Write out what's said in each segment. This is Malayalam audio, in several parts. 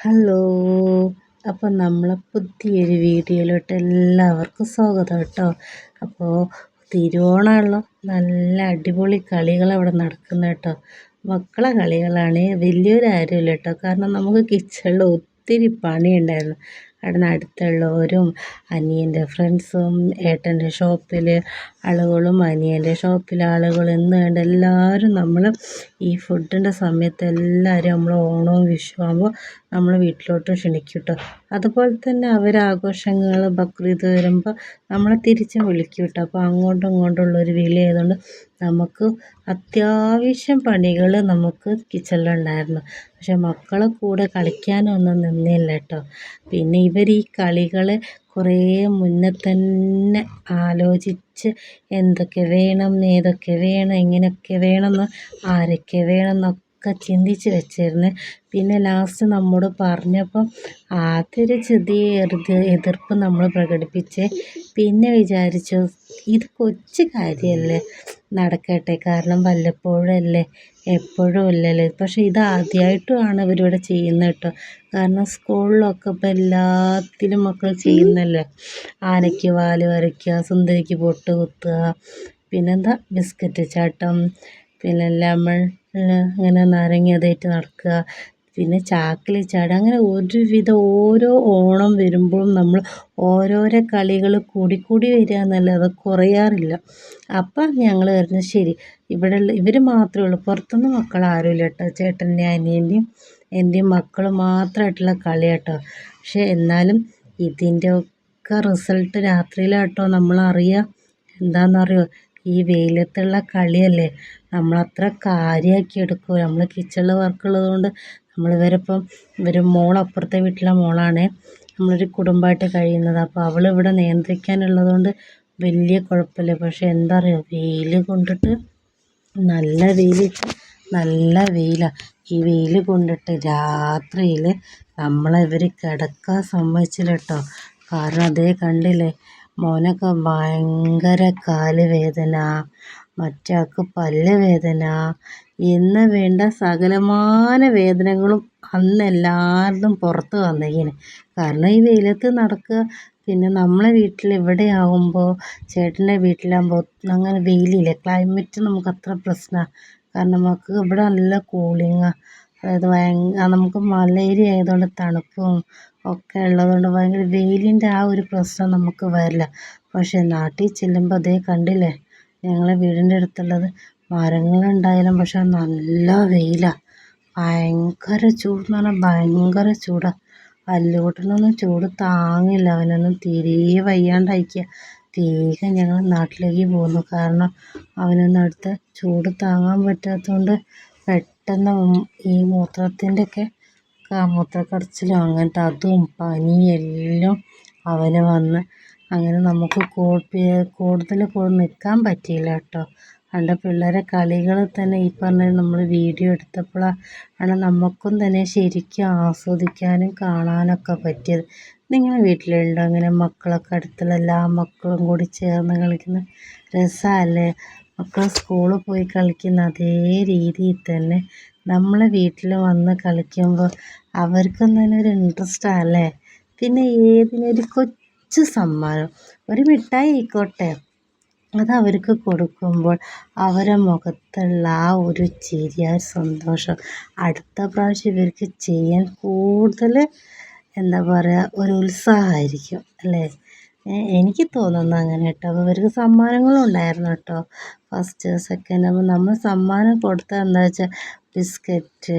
ഹലോ അപ്പോൾ നമ്മളെ പുതിയൊരു വീഡിയോയിലോട്ട് എല്ലാവർക്കും സ്വാഗതം കേട്ടോ. അപ്പോൾ തിരുവോണമുള്ള നല്ല അടിപൊളി കളികൾ അവിടെ നടക്കുന്ന കേട്ടോ. മക്കളെ കളികളാണ് വലിയൊരാരുമില്ല കേട്ടോ. കാരണം നമുക്ക് കിച്ചണിൽ ഒത്തിരി പണിയുണ്ടായിരുന്നു. അവിടെ അടുത്തുള്ളവരും അനിയന്റെ ഫ്രണ്ട്സും ഏട്ടന്റെ ഷോപ്പിൽ ആളുകളും അനിയന്റെ ഷോപ്പിലെ ആളുകളും എന്ന് വേണ്ട എല്ലാവരും നമ്മൾ ഈ ഫുഡിന്റെ സമയത്ത് എല്ലാവരും നമ്മൾ ഓണവും വിഷു നമ്മൾ വീട്ടിലോട്ട് ക്ഷണിക്കും കേട്ടോ അതുപോലെ തന്നെ അവർ ആഘോഷങ്ങൾ ബക്രീദ് വരുമ്പോൾ നമ്മളെ തിരിച്ചും വിളിക്കും കേട്ടോ അപ്പോൾ അങ്ങോട്ടും ഇങ്ങോട്ടും ഒരു വിളി ആയതുകൊണ്ട് നമുക്ക് അത്യാവശ്യം പണികൾ നമുക്ക് കിച്ചണിലുണ്ടായിരുന്നു. പക്ഷെ മക്കളെ കൂടെ കളിക്കാനൊന്നും നിന്നില്ല കേട്ടോ പിന്നെ ഇവർ ഈ കളികളെ കുറേ മുന്നേ തന്നെ ആലോചിച്ച് എന്തൊക്കെ വേണം ഏതൊക്കെ വേണം എങ്ങനെയൊക്കെ വേണമെന്ന് ആരൊക്കെ വേണം എന്നൊക്കെ ചിന്തിച്ച് വെച്ചിരുന്നു. പിന്നെ ലാസ്റ്റ് നമ്മോട് പറഞ്ഞപ്പം ആദ്യമൊരു ചെറിയ എതിർപ്പ് നമ്മൾ പ്രകടിപ്പിച്ച് പിന്നെ വിചാരിച്ചു ഇത് കൊച്ചു കാര്യമല്ലേ നടക്കട്ടെ? കാരണം വല്ലപ്പോഴും അല്ലേ? എപ്പോഴും ഇല്ലല്ലോ പക്ഷേ ഇത് ആദ്യമായിട്ടുമാണ് ഇവരിവിടെ ചെയ്യുന്നത് കേട്ടോ. കാരണം സ്കൂളിലൊക്കെ ഇപ്പം എല്ലാത്തിലും മക്കൾ ചെയ്യുന്നല്ലേ? ആനയ്ക്ക് വാൽ വരയ്ക്കുക സുന്ദരിക്ക് പൊട്ട് കുത്തുക പിന്നെന്താ? ബിസ്ക്കറ്റ് ചാട്ടം പിന്നെ ലെമൺ ഇങ്ങനെ നാരങ്ങ അതേറ്റ് നടക്കുക. പിന്നെ ചാക്കിൽ ചാടുക. അങ്ങനെ ഒരുവിധം ഓരോ ഓണം വരുമ്പോഴും നമ്മൾ ഓരോരോ കളികൾ കൂടിക്കൂടി വരിക എന്നല്ലാതെ കുറയാറില്ല. അപ്പം ഞങ്ങൾ പറഞ്ഞു ശരി ഇവിടെ ഇവർ മാത്രമേ ഉള്ളൂ. പുറത്തുനിന്ന് മക്കൾ ആരുമില്ല കേട്ടോ. ചേട്ടന്റെയും അനിയന്റെയും എന്റെയും മക്കൾ മാത്രമായിട്ടുള്ള കളി കേട്ടോ. പക്ഷേ എന്നാലും ഇതിന്റെ ഒക്കെ റിസൾട്ട് രാത്രിയിലാട്ടോ. നമ്മൾ അറിയുക എന്താണെന്നറിയോ? ഈ വെയിലത്തുള്ള കളിയല്ലേ? നമ്മളത്ര കാര്യമാക്കി എടുക്കുക നമ്മൾ കിച്ചണിൽ വർക്കുള്ളത് കൊണ്ട് നമ്മൾ ഇവരിപ്പം ഇവർ മോൾ അപ്പുറത്തെ വീട്ടിലെ മോളാണേ. നമ്മളൊരു കുടുംബമായിട്ട് കഴിയുന്നത്. അപ്പോൾ അവൾ ഇവിടെ നിയന്ത്രിക്കാനുള്ളത് കൊണ്ട് വലിയ കുഴപ്പമില്ല. പക്ഷേ എന്താ അറിയുമോ വെയിൽ കൊണ്ടിട്ട് നല്ല വെയിൽ നല്ല വെയിലാണ് ഈ വെയിൽ കൊണ്ടിട്ട് രാത്രിയിൽ നമ്മളെ ഇവർ കിടക്കാൻ സമ്മതിച്ചില്ല കേട്ടോ. കാരണം അതേ കണ്ടില്ലേ? മോനൊക്കെ ഭയങ്കര കാൽ വേദന മറ്റാൾക്ക് പല്ല് വേദന എന്ന് വേണ്ട സകലമാന വേദനകളും അന്ന് എല്ലാവരും പുറത്ത് വന്നേക്കിന് കാരണം ഈ വെയിലത്ത് നടക്കുക പിന്നെ നമ്മളെ വീട്ടിൽ ഇവിടെ ആകുമ്പോൾ ചേട്ടന്റെ വീട്ടിലാകുമ്പോൾ അങ്ങനെ വെയിലില്ല. ക്ലൈമറ്റ് നമുക്ക് അത്ര പ്രശ്നമാണ്. കാരണം നമുക്ക് ഇവിടെ നല്ല കൂളിങ്ങാണ് അതായത് ഭയങ്കര നമുക്ക് മല ഏരിയ ആയതുകൊണ്ട് തണുപ്പും ഒക്കെ ഉള്ളതുകൊണ്ട് ഭയങ്കര വെയിലിന്റെ ആ ഒരു പ്രശ്നം നമുക്ക് വരില്ല. പക്ഷേ നാട്ടിൽ ചെല്ലുമ്പോൾ ദേ കണ്ടില്ലേ? ഞങ്ങളെ വീടിന്റെ അടുത്തുള്ളത് മരങ്ങളുണ്ടായാലും പക്ഷെ നല്ല വെയിലാണ് ഭയങ്കര ചൂട് എന്ന് പറഞ്ഞാൽ ഭയങ്കര ചൂടാണ് അല്ലോട്ടിനൊന്നും ചൂട് താങ്ങില്ല. അവനൊന്നും തീരെ വയ്യാണ്ടായിരിക്കുക വേഗം ഞങ്ങൾ നാട്ടിലേക്ക് പോന്നു. കാരണം അവനൊന്നും അടുത്ത് ചൂട് താങ്ങാൻ പറ്റാത്തതുകൊണ്ട് പെട്ടെന്ന് ഈ മൂത്രത്തിന്റെയൊക്കെ മൂത്രക്കടച്ചിലും അങ്ങനത്തെ അതും പനിയും എല്ലാം അവന് വന്ന് അങ്ങനെ നമുക്ക് കൂടുതൽ നിൽക്കാൻ പറ്റിയില്ല കേട്ടോ. കണ്ട പിള്ളേരെ കളികൾ തന്നെ ഈ പറഞ്ഞ നമ്മൾ വീഡിയോ എടുത്തപ്പോഴാണ് നമുക്കും തന്നെ ശരിക്കും ആസ്വദിക്കാനും കാണാനൊക്കെ പറ്റിയത്. നിങ്ങളുടെ വീട്ടിലുണ്ടോ? അങ്ങനെ മക്കളൊക്കെ അടുത്തുള്ള എല്ലാ മക്കളും കൂടി ചേർന്ന് കളിക്കുന്ന രസമല്ലേ? മക്കൾ സ്കൂളിൽ പോയി കളിക്കുന്ന അതേ രീതിയിൽ തന്നെ നമ്മളെ വീട്ടിൽ വന്ന് കളിക്കുമ്പോൾ അവർക്കും തന്നെ ഒരു ഇൻട്രസ്റ്റാണ് പിന്നെ ഏതിനൊരു കൊച്ചു സമ്മാനം. ഒരു മിഠായി ആയിക്കോട്ടെ. അത് അവർക്ക് കൊടുക്കുമ്പോൾ അവരെ മുഖത്തുള്ള ആ ഒരു ചിരി ആ സന്തോഷം അടുത്ത പ്രാവശ്യം ഇവർക്ക് ചെയ്യാൻ കൂടുതൽ എന്താ പറയുക ഒരു ഉത്സാഹമായിരിക്കും അല്ലേ? എനിക്ക് തോന്നുന്നു അങ്ങനെ കേട്ടോ. അപ്പോൾ ഇവർക്ക് സമ്മാനങ്ങളും ഉണ്ടായിരുന്നു കേട്ടോ. ഫസ്റ്റ് സെക്കൻഡ് അപ്പോൾ നമ്മൾ സമ്മാനം കൊടുത്തത് എന്താ വെച്ചാൽ ബിസ്ക്കറ്റ്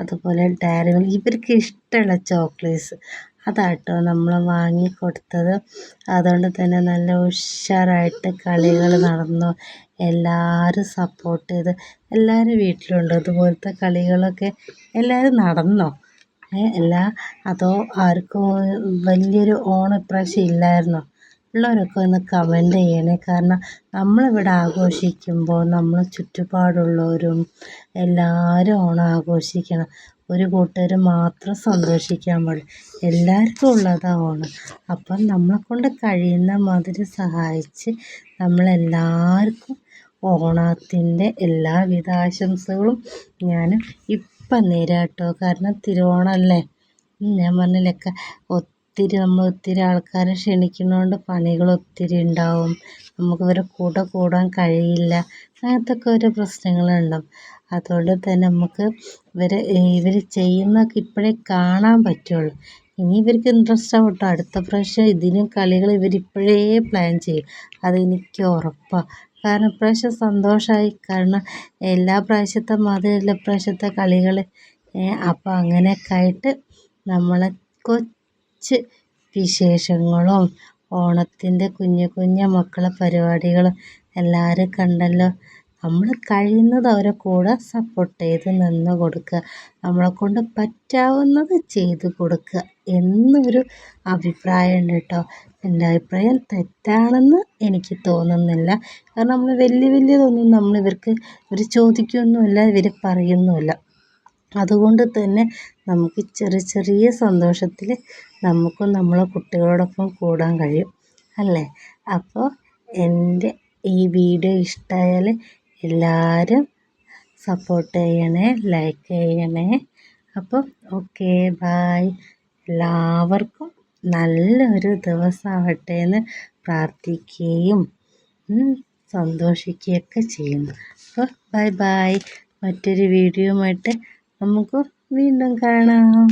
അതുപോലെ ഡയറി മിൽക്ക് ഇവർക്ക് ഇഷ്ടമുള്ള ചോക്ലേറ്റ്സ് അതാട്ടോ നമ്മൾ വാങ്ങി കൊടുത്തത്. അതുകൊണ്ട് തന്നെ നല്ല ഉഷാറായിട്ട് കളികൾ നടന്നു. എല്ലാവരും സപ്പോർട്ട് ചെയ്ത്. എല്ലാവരും വീട്ടിലുണ്ട്. അതുപോലത്തെ കളികളൊക്കെ എല്ലാവരും നടന്നോ? എല്ലാ അതോ ആർക്കും വലിയൊരു ഓണം ഇപ്രാവശ്യം ഇല്ലായിരുന്നോ? ഉള്ളവരൊക്കെ ഒന്ന് കമന്റ് ചെയ്യണേ. കാരണം നമ്മളിവിടെ ആഘോഷിക്കുമ്പോൾ നമ്മൾ ചുറ്റുപാടുള്ളവരും എല്ലാവരും ഓണം ആഘോഷിക്കണം ഒരു കൂട്ടുകാർ മാത്രം സന്തോഷിക്കാൻ പാടില്ല. എല്ലാവർക്കും ഉള്ളതാണ് ഓണം. അപ്പം നമ്മളെക്കൊണ്ട് കഴിയുന്ന മാതിരി സഹായിച്ച് നമ്മളെല്ലാവർക്കും ഓണത്തിന്റെ എല്ലാവിധ ആശംസകളും ഞാൻ ഇപ്പം നേരാം കേട്ടോ കാരണം തിരുവോണമല്ലേ ഞാൻ പറഞ്ഞില്ലേക്ക ഒത്തിരി നമ്മൾ ഒത്തിരി ആൾക്കാരെ ക്ഷണിക്കുന്നതുകൊണ്ട് പണികൾ ഒത്തിരി ഉണ്ടാവും. നമുക്ക് ഇവരെ കൂടെ കൂടാൻ കഴിയില്ല. അങ്ങനത്തെയൊക്കെ ഓരോ പ്രശ്നങ്ങളുണ്ടാവും. അതുകൊണ്ട് തന്നെ നമുക്ക് ഇവരെ ഇവർ ചെയ്യുന്നതൊക്കെ ഇപ്പോഴേ കാണാൻ പറ്റുള്ളൂ. ഇനി ഇവർക്ക് ഇൻട്രസ്റ്റ് ആവട്ടോ അടുത്ത പ്രാവശ്യം ഇതിനും കളികൾ ഇവരിപ്പോഴേ പ്ലാൻ ചെയ്യും. അതെനിക്ക് ഉറപ്പാണ് കാരണം ഇപ്രാവശ്യം സന്തോഷമായി കാരണം എല്ലാ പ്രാവശ്യത്തെ മാതിരിയല്ല ഇപ്രാവശ്യത്തെ കളികൾ അപ്പോൾ അങ്ങനെയൊക്കെ ആയിട്ട് നമ്മളെ കൊച്ച് വിശേഷങ്ങളും ഓണത്തിന്റെ കുഞ്ഞു കുഞ്ഞു മക്കളെ പരിപാടികളും എല്ലാവരും കണ്ടല്ലോ. നമ്മൾ കഴിയുന്നത് അവരെ കൂടെ സപ്പോർട്ട് ചെയ്ത് നിന്ന് കൊടുക്കുക. നമ്മളെ കൊണ്ട് പറ്റാവുന്നത് ചെയ്ത് കൊടുക്കുക എന്നൊരു അഭിപ്രായമുണ്ട് കേട്ടോ. എന്റെ അഭിപ്രായം തെറ്റാണെന്ന് എനിക്ക് തോന്നുന്നില്ല. കാരണം നമ്മൾ വലിയ വലിയതൊന്നും നമ്മൾ ഇവർക്ക് ഇവർ ചോദിക്കുകയൊന്നുമില്ല ഇവർ പറയുന്നുമില്ല. അതുകൊണ്ട് തന്നെ നമുക്ക് ചെറിയ ചെറിയ സന്തോഷത്തിൽ നമുക്കും നമ്മളെ കുട്ടികളോടൊപ്പം കൂടാൻ കഴിയും. അല്ലേ? അപ്പോൾ എന്റെ ഈ വീഡിയോ ഇഷ്ടമായാൽ എല്ലാവരും സപ്പോർട്ട് ചെയ്യണേ ലൈക്ക് ചെയ്യണേ. അപ്പം ഓക്കെ ബായ് എല്ലാവർക്കും നല്ലൊരു ദിവസമാവട്ടെ എന്ന് പ്രാർത്ഥിക്കുകയും സന്തോഷിക്കുകയൊക്കെ ചെയ്യുന്നു. അപ്പോൾ ബൈ ബായ് മറ്റൊരു വീഡിയോയുമായിട്ട് നമുക്ക് വീണ്ടും കാണാം.